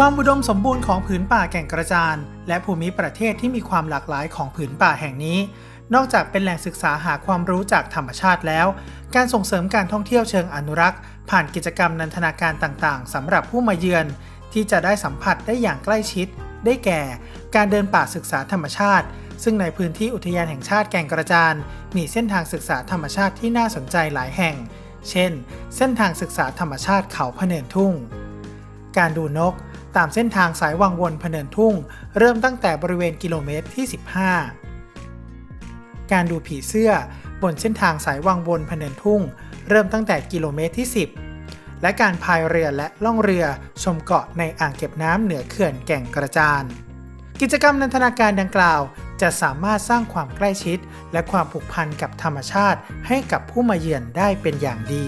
ความอุดมสมบูรณ์ของผืนป่าแก่งกระจาน และภูมิประเทศที่มีความหลากหลายของผืนป่าแห่งนี้ นอกจากเป็นแหล่งศึกษาหาความรู้จากธรรมชาติแล้ว การส่งเสริมการท่องเที่ยวเชิงอนุรักษ์ ผ่านกิจกรรมนันทนาการต่างๆสำหรับผู้มาเยือน ที่จะได้สัมผัสได้อย่างใกล้ชิด ได้แก่ การเดินป่าศึกษาธรรมชาติ ซึ่งในพื้นที่อุทยานแห่งชาติแก่งกระจาน มีเส้นทางศึกษาธรรมชาติที่น่าสนใจหลายแห่ง เช่น เส้นทางศึกษาธรรมชาติเขาพเนินทุ่ง การดูนก ตามเส้นทางสายวังวนพเนินทุ่ง เริ่มตั้งแต่บริเวณกิโลเมตรที่ 15 การดูผีเสื้อบนเส้นทางสายวังวนพเนินทุ่ง เริ่มตั้งแต่กิโลเมตรที่ 10 และการพายเรือและล่องเรือชมเกาะในอ่างเก็บน้ำเหนือเขื่อนแก่งกระจาน กิจกรรมนันทนาการดังกล่าว จะสามารถสร้างความใกล้ชิด และความผูกพันกับธรรมชาติให้กับผู้มาเยือนได้เป็นอย่างดี